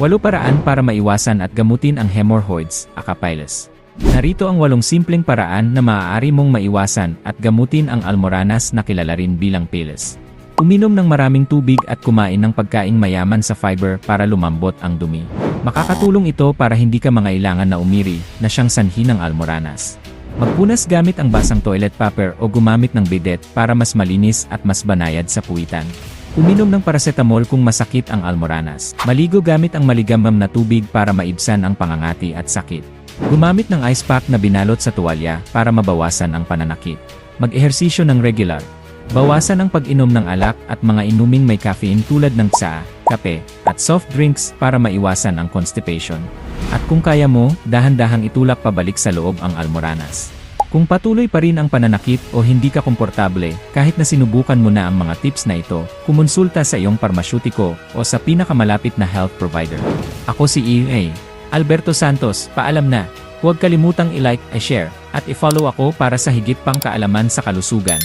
Walo paraan para maiwasan at gamutin ang hemorrhoids, akapiles. Narito ang walong simpleng paraan na maaari mong maiwasan at gamutin ang almoranas na kilala rin bilang piles. Uminom ng maraming tubig at kumain ng pagkaing mayaman sa fiber para lumambot ang dumi. Makakatulong ito para hindi ka mangailangan na umiri na siyang sanhi ng almoranas. Magpunas gamit ang basang toilet paper o gumamit ng bidet para mas malinis at mas banayad sa puwitan. Uminom ng paracetamol kung masakit ang almoranas. Maligo gamit ang maligamgam na tubig para maibsan ang pangangati at sakit. Gumamit ng ice pack na binalot sa tuwalya para mabawasan ang pananakit. Mag-ehersisyo ng regular. Bawasan ang pag-inom ng alak at mga inuming may caffeine tulad ng tsaa, kape, at soft drinks para maiwasan ang constipation. At kung kaya mo, dahan-dahang itulak pabalik sa loob ang almoranas. Kung patuloy pa rin ang pananakit o hindi ka komportable, kahit na sinubukan mo na ang mga tips na ito, kumonsulta sa iyong parmasyutiko o sa pinakamalapit na health provider. Ako si EA. Alberto Santos, paalam na. Huwag kalimutang i-like, i-share, at i-follow ako para sa higit pang kaalaman sa kalusugan,